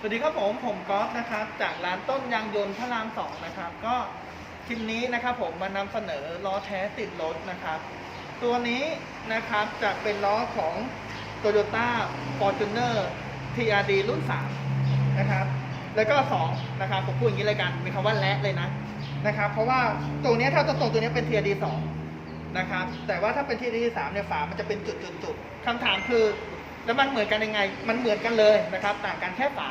สวัสดีครับผมผมก๊อฟนะครับ จากร้านต้นยางยนต์พระรามสองนะครับ ก็คลิปนี้นะครับผมมานำเสนอล้อแท้ติดรถนะครับ ตัวนี้นะครับจะเป็นล้อของ Toyota Fortuner TRD รุ่น 3 นะครับ แล้วก็2นะครับผมพูดอย่างนี้เลยกันมีคำว่าและเลยนะนะครับ เพราะว่าตัวนี้ถ้าตัวตรงตัวนี้เป็น TRD 2นะครับแต่ว่าถ้าเป็น TRD 3เนี่ยฝามันจะเป็นจุดๆๆคำถามคือ แล้วมันเหมือนกันยังไง มันเหมือนกันเลยนะครับ ต่างกันแค่ฝา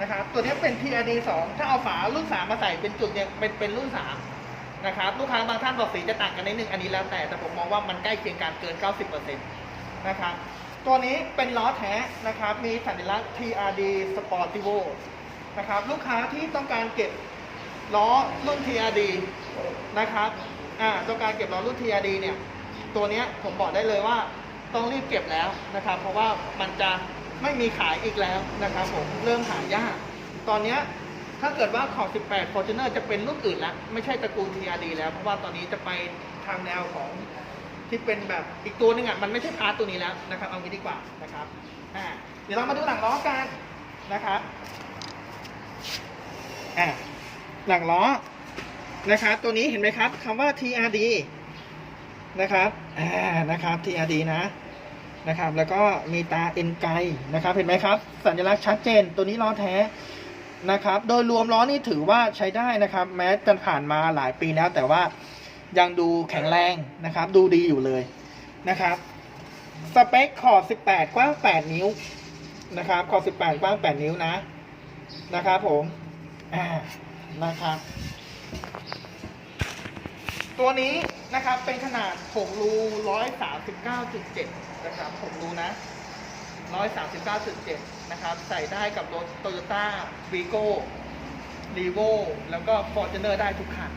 นะครับ ตัวนี้เป็น TRD 2ถ้าเอาฝารุ่น3มาใส่เป็นจุดเนี่ยเป็นเป็นรุ่น3นะครับ ลูกค้าบางท่านบอกสีจะต่างกันนิดนึงอันนี้แล้วแต่ แต่ผมมองว่ามันใกล้เคียงกันเกิน 90%นะครับ ตัวนี้เป็นล้อแท้นะครับ มีสัญลักษณ์ TRD Sportivo นะครับ ลูกค้าที่ต้องการเก็บล้อรุ่น TRD นะครับ อ่า ต้องการเก็บล้อรุ่น TRD เนี่ย ตัวนี้ผมบอกได้เลยว่า ต้องรีบเก็บแล้วนะครับ เพราะว่ามันจะไม่มีขายอีกแล้วนะครับผมเริ่มหายาก ตอนนี้ถ้าเกิดว่าขอบ18 Fortuner จะเป็นรุ่นอื่นแล้วไม่ใช่ตระกูล TRD แล้ว เพราะว่าตอนนี้จะไปทางแนวของที่เป็นแบบอีกตัวหนึงอะมันไม่ใช่พาร์ทตัวนี้แล้วนะครับเอางี้ดีกว่านะครับอ่าเดี๋ยวเรามาดูหลังล้อกันนะครับอ่าหลังล้อนะครับตัวนี้เห็นไหมครับคำว่า TRD นะครับอ่านะครับ TRD นะนะครับ แล้วก็มีตาเอ็นไกนะครับ เห็นไหมครับ สัญลักษณ์ชัดเจน ตัวนี้ล้อแท้นะครับ โดยรวมล้อนี่ถือว่าใช้ได้นะครับ แม้จะผ่านมาหลายปีแล้ว แต่ว่ายังดูแข็งแรงนะครับ ดูดีอยู่เลยนะครับ สเปคขอบ 18 กว้าง 8 นิ้วนะครับ ขอบ 18 กว้าง 8 นิ้วนะ นะครับผมอ่านะครับ ตัวนี้ นะครับ เป็นขนาด 6 รู 139.7 นะครับ 6 รูนะ 139.7 นะครับ ใส่ได้กับรถ Toyota v i g o r e v o แล้วก็ Fortuner ได้ทุกคัน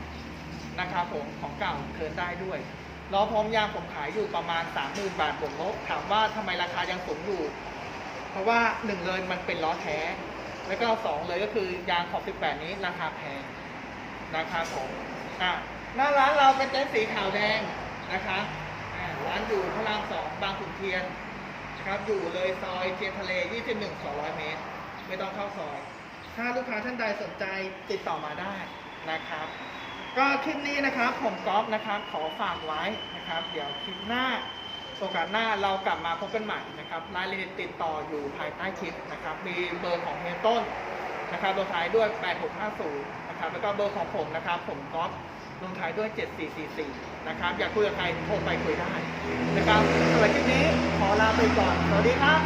นะครับผม ของเก่าเทินได้ด้วยล้อพร้อมยางผมขายอยู่ประมาณ 30,000 บาทบวกลบ ถามว่าทำไมราคายังสูงอยู่ เพราะว่าหนึ่งเลยมันเป็นล้อแท้ แล้วก็สองเลยก็คือยางขอบ 18 นี้ราคาแพงนะครับผมอะ หน้าร้านเราเป็นเต็นท์สีขาวแดงนะคะอ่าร้านอยู่พระรามสองบางขุนเทียนนะครับอยู่เลยซอยเทียนทะเล 21 200 เมตร ไม่ต้องเข้าซอย ถ้าลูกค้าท่านใดสนใจติดต่อมาได้นะครับ ก็คลิปนี้นะครับผมก๊อฟนะครับขอฝากไว้นะครับ เดี๋ยวคลิปหน้าโอกาสหน้าเรากลับมาพบกันใหม่นะครับรายละเอียดติดต่ออยู่ภายใต้คลิปนะครับ มีเบอร์ของเฮยต้นนะครับลงท้ายด้วย 8650 นะครับ แล้วก็เบอร์ของผมนะครับ ผมก๊อฟ ลงท้ายด้วย 7444 นะครับ อยากคุยกับใครโทรไปคุยได้นะครับสำหรับคลิปนี้ขอลาไปก่อน สวัสดีครับ